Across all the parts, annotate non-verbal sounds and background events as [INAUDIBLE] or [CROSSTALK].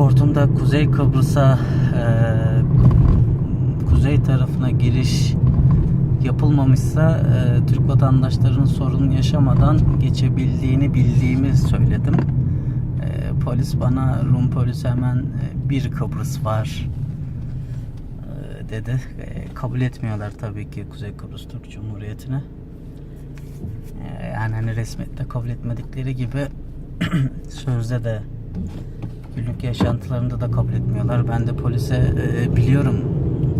pasaportumda Kuzey Kıbrıs'a e, kuzey tarafına giriş yapılmamışsa e, Türk vatandaşlarının sorun yaşamadan geçebildiğini bildiğimi söyledim. E, polis bana Rum polisi hemen e, bir Kıbrıs var e, dedi. E, kabul etmiyorlar tabii ki Kuzey Kıbrıs Türk Cumhuriyeti'ne. E, yani hani resmiyette kabul etmedikleri gibi [CLEARS THROAT] sözde de günlük yaşantılarında da kabul etmiyorlar. Ben de polise e, biliyorum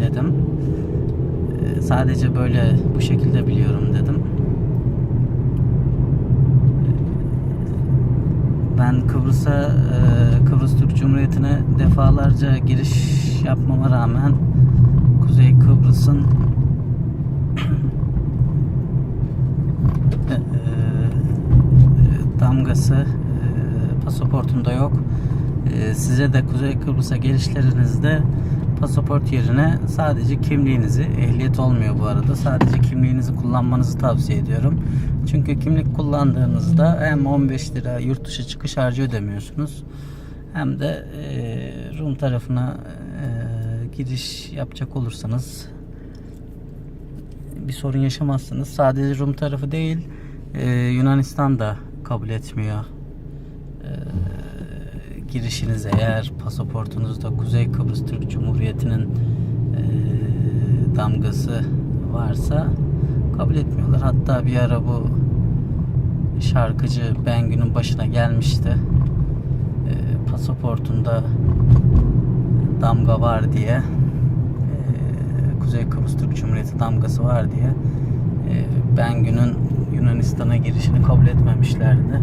dedim. E, sadece böyle bu şekilde biliyorum dedim. Ben Kıbrıs'a e, Kıbrıs Türk Cumhuriyeti'ne defalarca giriş yapmama rağmen Kuzey Kıbrıs'ın [CLEARS THROAT] e, damgası e, pasaportumda yok. E, size de Kuzey Kıbrıs'a gelişlerinizde pasaport yerine sadece kimliğinizi, ehliyet olmuyor bu arada, sadece kimliğinizi kullanmanızı tavsiye ediyorum. Çünkü kimlik kullandığınızda hem 15 lira yurt dışı çıkış harcı ödemiyorsunuz hem de e, Rum tarafına e, giriş yapacak olursanız bir sorun yaşamazsınız. Sadece Rum tarafı değil, e, Yunanistan da kabul etmiyor e, girişiniz eğer pasaportunuzda Kuzey Kıbrıs Türk Cumhuriyeti'nin e, damgası varsa kabul etmiyorlar. Hatta bir ara bu şarkıcı Bengü'nün başına gelmişti. E, pasaportunda damga var diye e, Kuzey Kıbrıs Türk Cumhuriyeti damgası var diye e, Bengü'nün Yunanistan'a girişini kabul etmemişlerdi.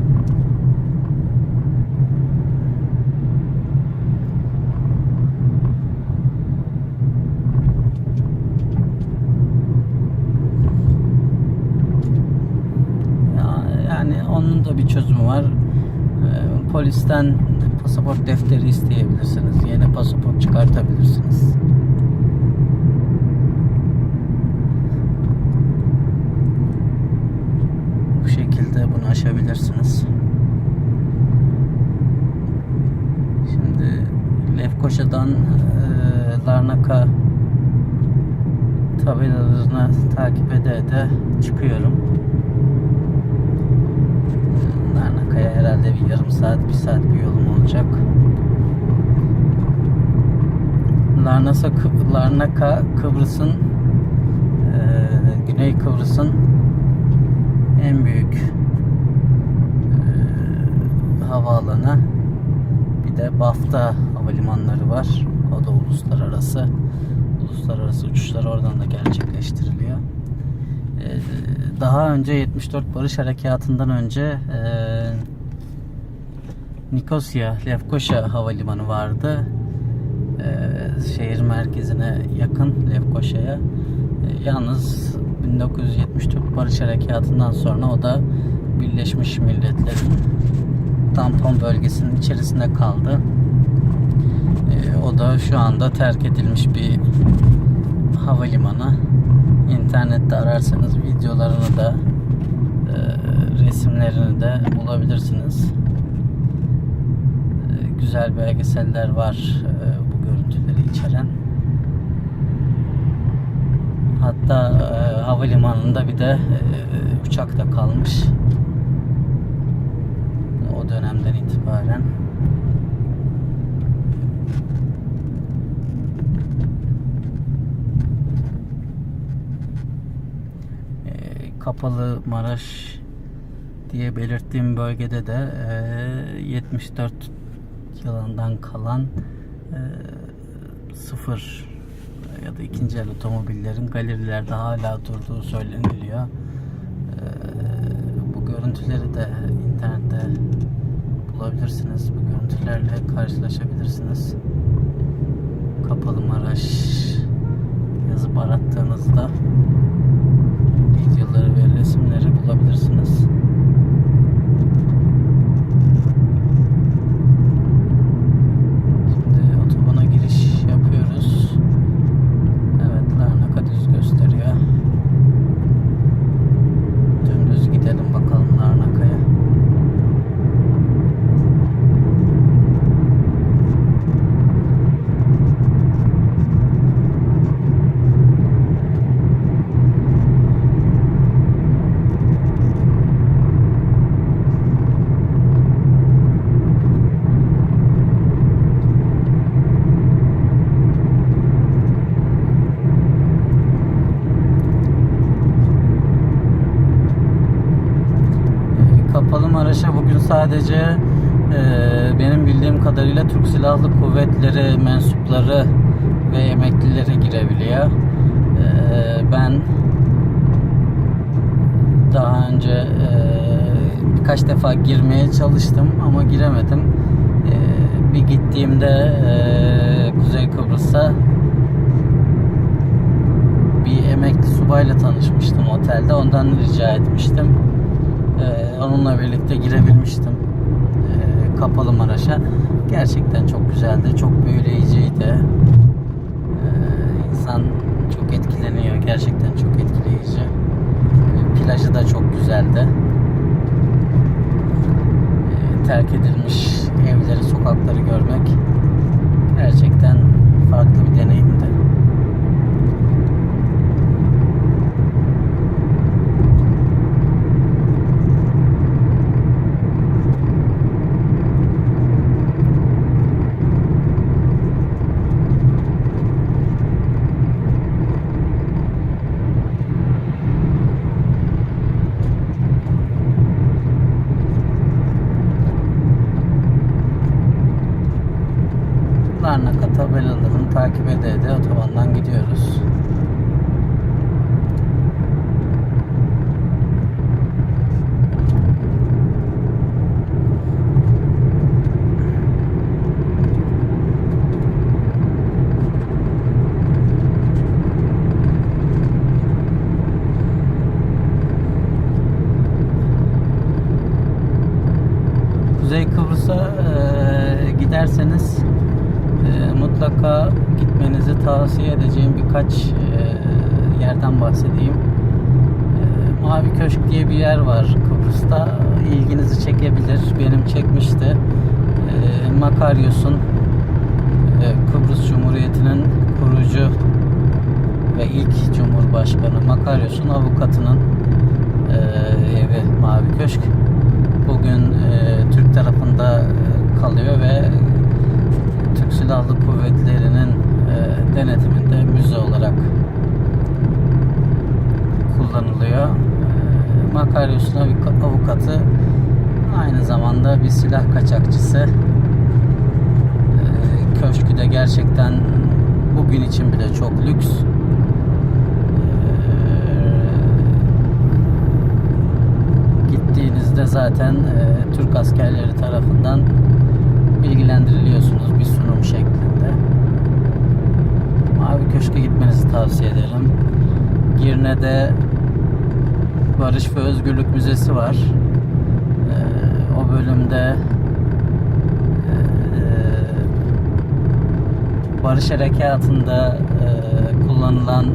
Ya- Yani onun da bir çözümü var. Ee, Polisten pasaport defteri isteyebilirsiniz. Yeni pasaport çıkartabilirsiniz. Bu şekilde bunu aşabilirsiniz. Şimdi Lefkoşa'dan e, Larnaka tabelalarını takip ede ede çıkıyorum. Herhalde bir yarım saat, bir saat bir yolum olacak. Larnasa, Larnaka Kıbrıs'ın Güney Kıbrıs'ın en büyük e, havaalanı. Bir de Bafta havalimanları var. O da uluslararası. Uluslararası uçuşlar oradan da gerçekleştiriliyor. Daha önce 74 Barış Harekatı'ndan önce e, Nikosya, Lefkoşa Havalimanı vardı. Ee, şehir merkezine yakın Lefkoşa'ya. Ee, yalnız 1974 Barış Harekatı'ndan sonra o da Birleşmiş Milletler'in tampon bölgesinin içerisinde kaldı. Ee, o da şu anda terk edilmiş bir havalimanı. İnternette ararsanız videolarını da e, resimlerini de bulabilirsiniz. Güzel belgeseller var e, bu görüntüleri içeren. Hatta e, havalimanında bir de e, uçak da kalmış. O dönemden itibaren. E, Kapalı Maraş diye belirttiğim bölgede de e, 74 yılından kalan e, sıfır ya da ikinci el otomobillerin galerilerde hala durduğu söyleniliyor. E, bu görüntüleri de internette bulabilirsiniz. Bu görüntülerle karşılaşabilirsiniz. Kapalı Maraş yazıp arattığınızda videoları ve resimleri bulabilirsiniz. Sadece e, benim bildiğim kadarıyla Türk Silahlı Kuvvetleri mensupları ve emeklileri girebiliyor. E, ben daha önce e, birkaç defa girmeye çalıştım ama giremedim. E, bir gittiğimde e, Kuzey Kıbrıs'a bir emekli subayla tanışmıştım otelde. Ondan rica etmiştim. Onunla birlikte girebilmiştim ee, kapalı Maraş'a. Gerçekten çok güzeldi, çok büyüleyiciydi. Ee, insan çok etkileniyor, gerçekten çok etkileyici. Ee, plajı da çok güzeldi. Ee, terk edilmiş evleri, sokakları görmek gerçekten farklı bir deneyimdi. Larnaka tabelalarını takip ede ede otobandan gidiyoruz. Kuzey Kıbrıs'a e, giderseniz e, mutlaka gitmenizi tavsiye edeceğim birkaç e, yerden bahsedeyim. E, Mavi Köşk diye bir yer var Kıbrıs'ta. İlginizi çekebilir. Benim çekmişti. E, Makaryos'un Kıbrıs Cumhuriyeti'nin kurucu ve ilk Cumhurbaşkanı Makaryos'un avukatının e, evi Mavi Köşk. Bugün e, Türk tarafında e, kalıyor ve Türk Silahlı Kuvvetleri'nin denetiminde müze olarak kullanılıyor. E, Makaryos'un avuk- avukatı aynı zamanda bir silah kaçakçısı. E, köşkü de gerçekten bugün için bile çok lüks. E, gittiğinizde zaten e, Türk askerleri tarafından bilgilendiriliyorsunuz bir sunum şeklinde. Mavi Köşk'e gitmenizi tavsiye ederim. Girne'de Barış ve Özgürlük Müzesi var. Bölümde Barış Harekatı'nda kullanılan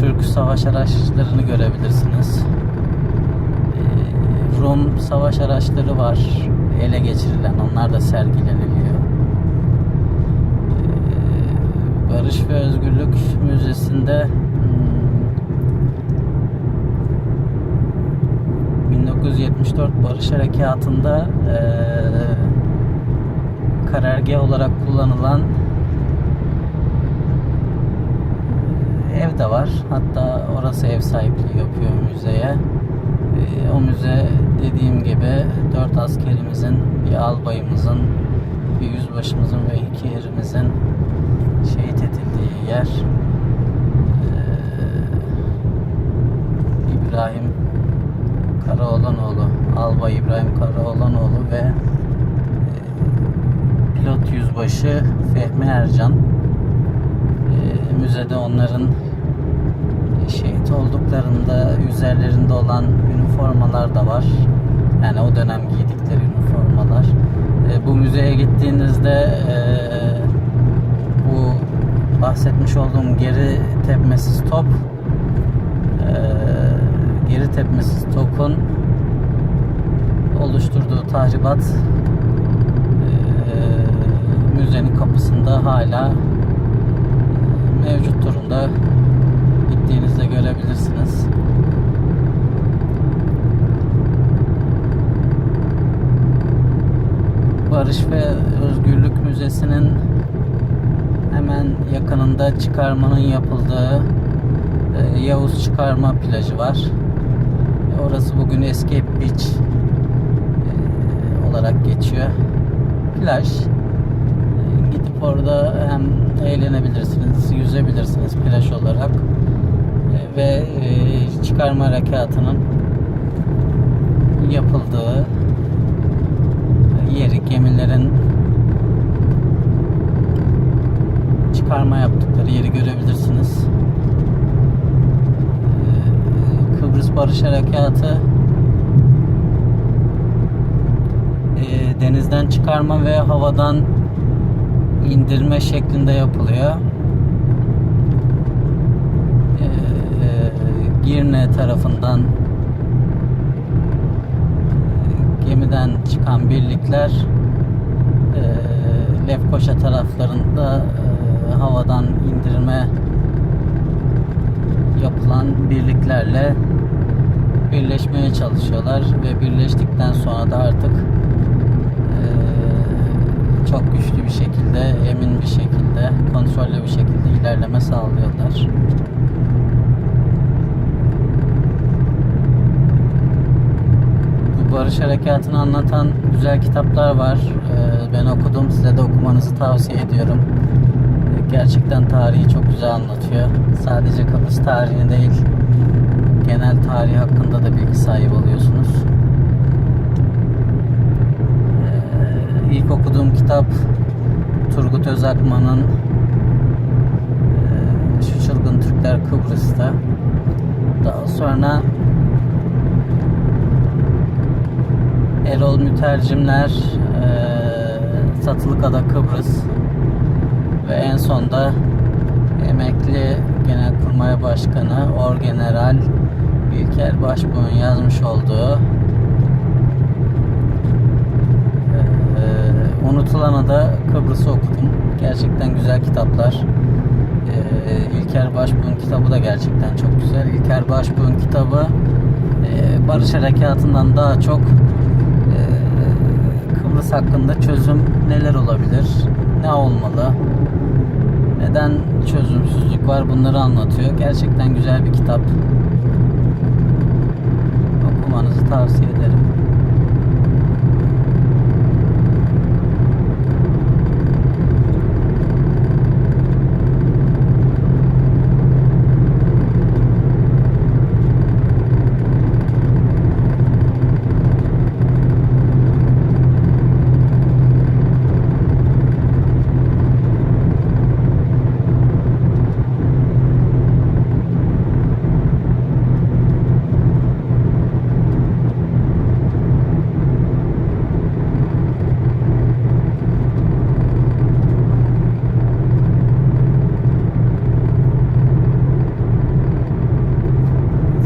Türk savaş araçlarını görebilirsiniz. Rum savaş araçları var ele geçirilen onlar da sergileniliyor. Barış ve Özgürlük Müzesi'nde 1974 Barış Harekatı'nda ee, karargah olarak kullanılan ev de var. Hatta orası ev sahipliği yapıyor müzeye. Ee, o müze dediğim gibi dört askerimizin, bir albayımızın, bir yüzbaşımızın ve iki erimizin şehit edildiği yer. Ee, İbrahim Karaoğlanoğlu, Albay İbrahim Karaoğlanoğlu ve e, pilot yüzbaşı Fehmi Ercan. Ee, müzede onların şehit olduklarında üzerlerinde olan üniformalar da var. Yani o dönem giydikleri üniformalar. E, bu müzeye gittiğinizde e, bu bahsetmiş olduğum geri tepmesiz top e, tepmesiz topun oluşturduğu tahribat e, müzenin kapısında hala mevcut durumda gittiğinizde görebilirsiniz. Barış ve Özgürlük Müzesi'nin hemen yakınında çıkarmanın yapıldığı Yavuz Çıkarma plajı var. Orası bugün Escape Beach e, olarak geçiyor. Plaj. E, gidip orada hem eğlenebilirsiniz, yüzebilirsiniz plaj olarak. E, ve çıkarma harekatının yapıldığı yeri gemilerin çıkarma yaptıkları yeri görebilirsiniz. Ee, Kıbrıs Barış Harekatı e, denizden çıkarma ve havadan indirme şeklinde yapılıyor. Ee, Girne tarafından e, gemiden çıkan birlikler e, Lefkoşa taraflarında e, havadan indirme yapılan birliklerle birleşmeye çalışıyorlar ve birleştikten sonra da artık çok güçlü bir şekilde, emin bir şekilde, kontrollü bir şekilde ilerleme sağlıyorlar. Bu Barış Harekatı'nı anlatan güzel kitaplar var. Ben okudum. Size de okumanızı tavsiye ediyorum. Gerçekten tarihi çok güzel anlatıyor. Sadece Kıbrıs tarihini değil, genel tarih hakkında da bilgi sahibi oluyorsunuz. Ee, İlk okuduğum kitap Turgut Özakman'ın ee, Şu Çılgın Türkler Kıbrıs'ta. Daha sonra Erol Mütercimler eee Satılık Ada Kıbrıs ve en sonda emekli Genelkurmay Başkanı Orgeneral İlker Başbuğ'un yazmış olduğu eee Unutulan Ada Kıbrıs'ı okudum. Gerçekten güzel kitaplar. Eee İlker Başbuğ'un kitabı da gerçekten çok güzel. İlker Başbuğ'un kitabı Barış Harekatı'ndan daha çok Kıbrıs hakkında çözüm neler olabilir, ne olmalı, neden çözümsüzlük var bunları anlatıyor. Gerçekten güzel bir kitap. Okumanızı tavsiye ederim.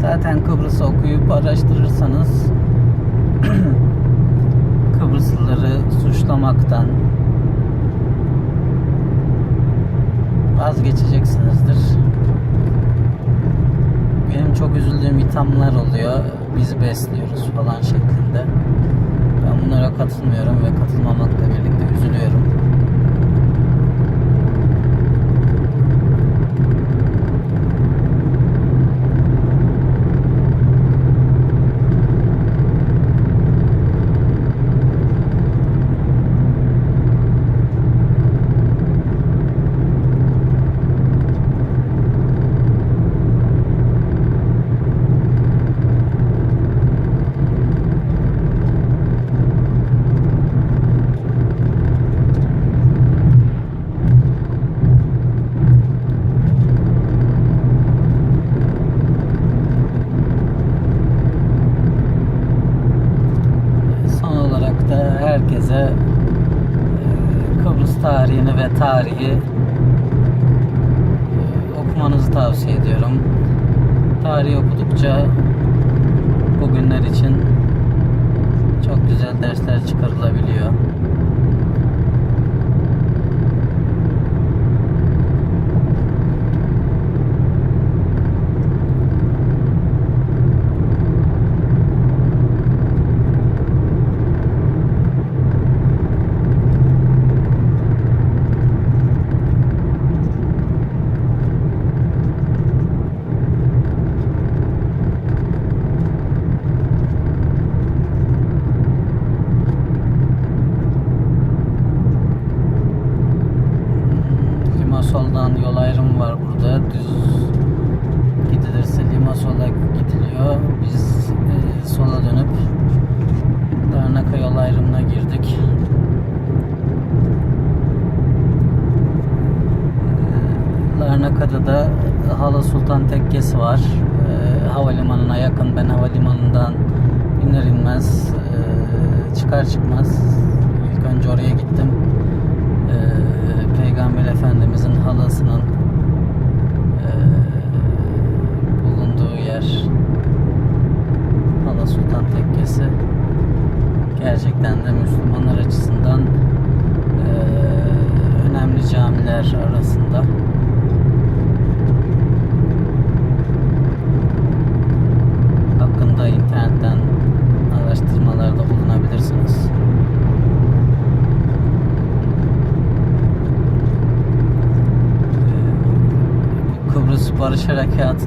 Zaten Kıbrıs'ı okuyup araştırırsanız Kıbrıslıları suçlamaktan vazgeçeceksinizdir. Benim çok üzüldüğüm ithamlar oluyor. Biz besliyoruz falan şeklinde. Ben bunlara katılmıyorum ve katılmamakla birlikte üzülüyorum. Son olarak da herkese e, Kıbrıs tarihini ve tarihi e, okumanızı tavsiye ediyorum. Tarih okudukça bugünler için çok güzel dersler çıkarılabiliyor.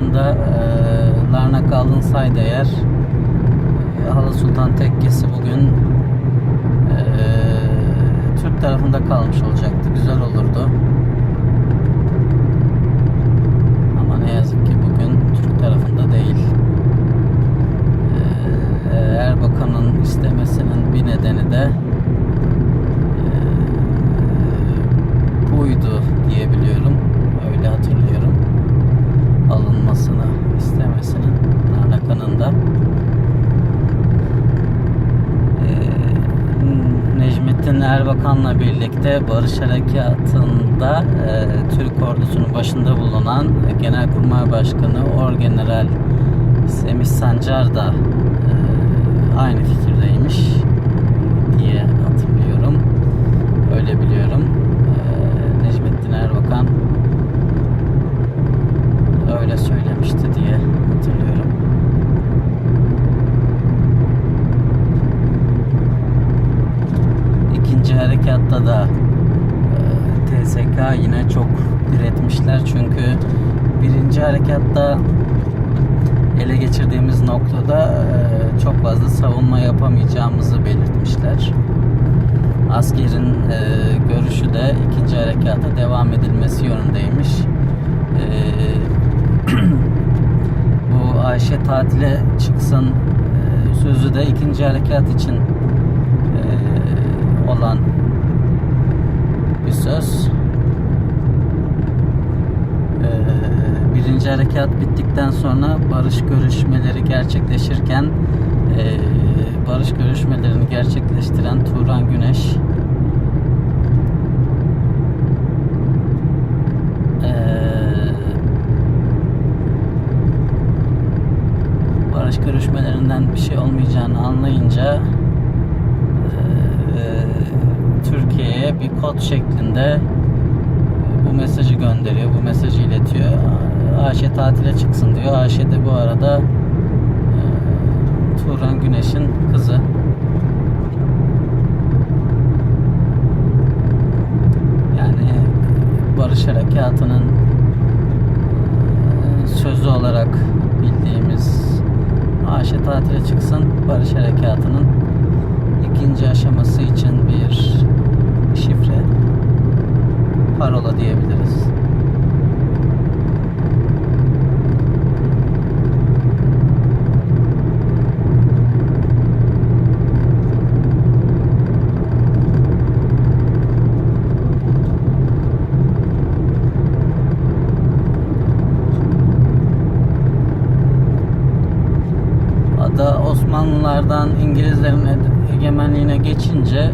Harekatı'nda e, Larnaka alınsaydı eğer e, Hala Sultan Tekkesi bugün e, Türk tarafında kalmış olacaktı. Güzel olurdu. Ama ne yazık ki bugün Türk tarafında değil. Ee, Erbakan'ın istemesinin bir nedeni de ee, buydu diye biliyorum. Öyle hatırlıyorum. Alınmasını istemesinin Narnakan'ın da. Ee, Necmettin Erbakan'la birlikte Barış Harekatı'nda e, Türk ordusunun başında bulunan Genelkurmay Başkanı Orgeneral Semih Sancar da e, aynı fikirdeymiş diye hatırlıyorum. Öyle biliyorum. E, Necmettin Erbakan öyle söylemişti diye hatırlıyorum. İkinci harekatta da e, TSK yine çok diretmişler çünkü birinci harekatta ele geçirdiğimiz noktada e, çok fazla savunma yapamayacağımızı belirtmişler. Askerin e, görüşü de ikinci harekata devam edilmesi yönündeymiş. E, [CLEARS THROAT] bu Ayşe tatile çıksın sözü de ikinci harekat için olan bir söz. Ee, birinci harekat bittikten sonra barış görüşmeleri gerçekleşirken e, barış görüşmelerini gerçekleştiren Turan Güneş e, barış görüşmelerinden bir şey olmayacağını anlayınca e, Türkiye'ye bir kod şeklinde bu mesajı gönderiyor, bu mesajı iletiyor. Ayşe tatile çıksın diyor. Ayşe de bu arada e, Turan Güneş'in kızı. Yani Barış Harekatı'nın e, sözü olarak bildiğimiz Ayşe tatile çıksın Barış Harekatı'nın ikinci aşaması için bir şifre parola diyebiliriz. Osmanlılardan İngilizlerin egemenliğine geçince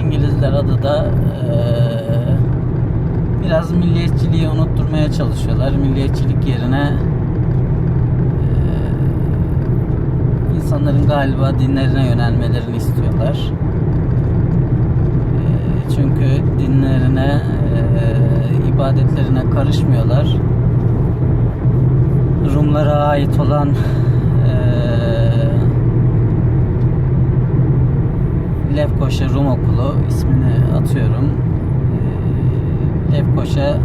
İngilizler adada eee, biraz milliyetçiliği unutturmaya çalışıyorlar. Milliyetçilik yerine eee, insanların galiba dinlerine yönelmelerini istiyorlar. Eee, çünkü dinlerine, eee, ibadetlerine karışmıyorlar. Rumlara ait olan Lefkoşa Rum Okulu ismini atıyorum. Ee, Lefkoşa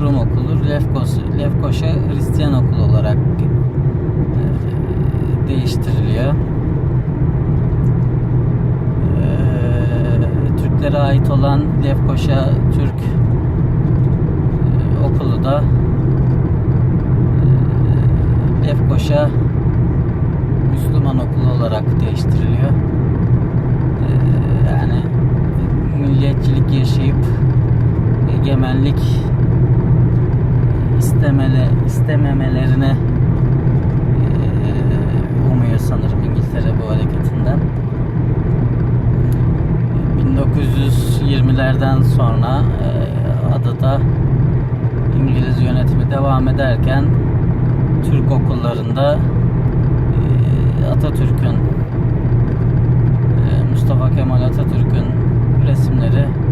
Rum Okulu, Lefkos, Lefkoşa Hristiyan Okulu olarak e, değiştiriliyor. Ee, Türklere ait olan Lefkoşa Türk okulu da e, Lefkoşa Müslüman okulu olarak değiştiriliyor. E, yani milliyetçilik yaşayıp egemenlik istemele istememelerine umuyor sanırım İngiltere bu hareketinden. 1920'lerden sonra adada İngiliz yönetimi devam ederken Türk okullarında Atatürk'ün Mustafa Kemal Atatürk'ün resimleri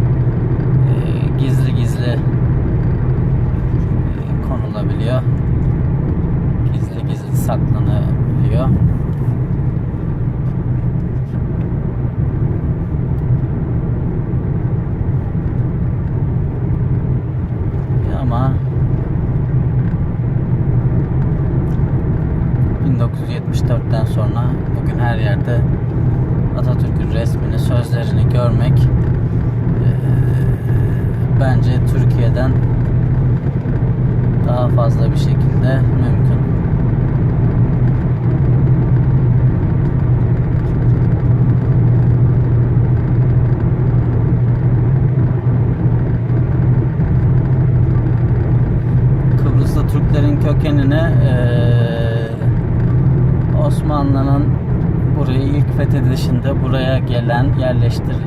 gizli gizli e, konulabiliyor. Gizli gizli saklanabiliyor. Ama 1974'ten sonra bugün her yerde Atatürk'ün resmini, sözlerini görmek eee, bence Türkiye'den daha fazla bir şekilde mümkün. Kıbrıs'ta Türklerin kökenine eee, Osmanlı'nın burayı ilk fethedişinde buraya gelen,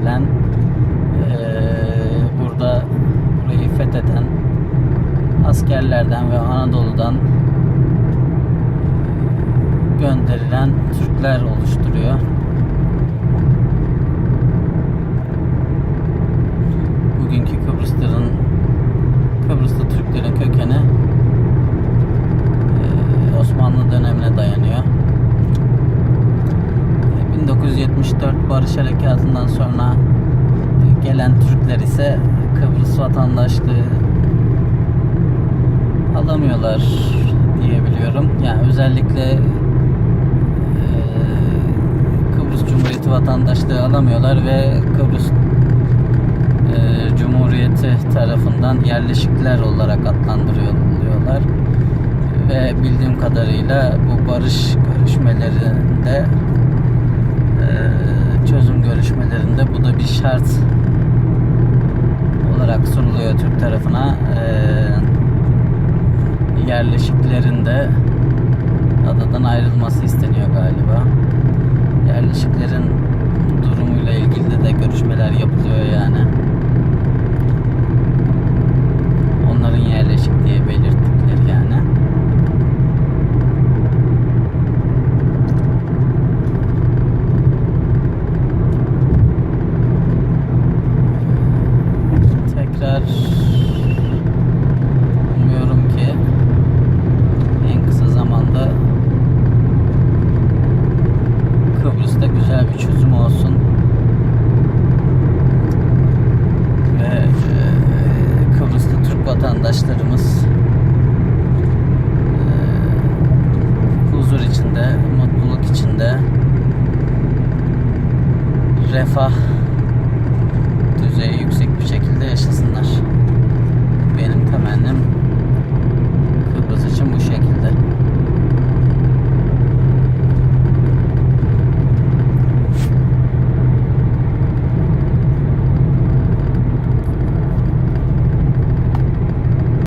yerleştirilen eee, burada burayı fetheden askerlerden ve Anadolu'dan gönderilen Türkler oluşturuyor. Bugünkü Kıbrısların Kıbrıs'ta Türklerin kökeni Osmanlı dönemine dayanıyor. 1974 Barış Harekatı'ndan sonra gelen Türkler ise Kıbrıs vatandaşlığı alamıyorlar diyebiliyorum. Yani özellikle eee, Kıbrıs Cumhuriyeti vatandaşlığı alamıyorlar ve Kıbrıs eee, Cumhuriyeti tarafından yerleşikler olarak adlandırılıyorlar. Ve bildiğim kadarıyla bu barış görüşmelerinde çözüm görüşmelerinde bu da bir şart olarak sunuluyor Türk tarafına. Eee yerleşiklerin de adadan ayrılması isteniyor galiba. Yerleşiklerin durumuyla ilgili de, de görüşmeler yapılıyor yani. Onların yerleşik diye belirttikleri আপনার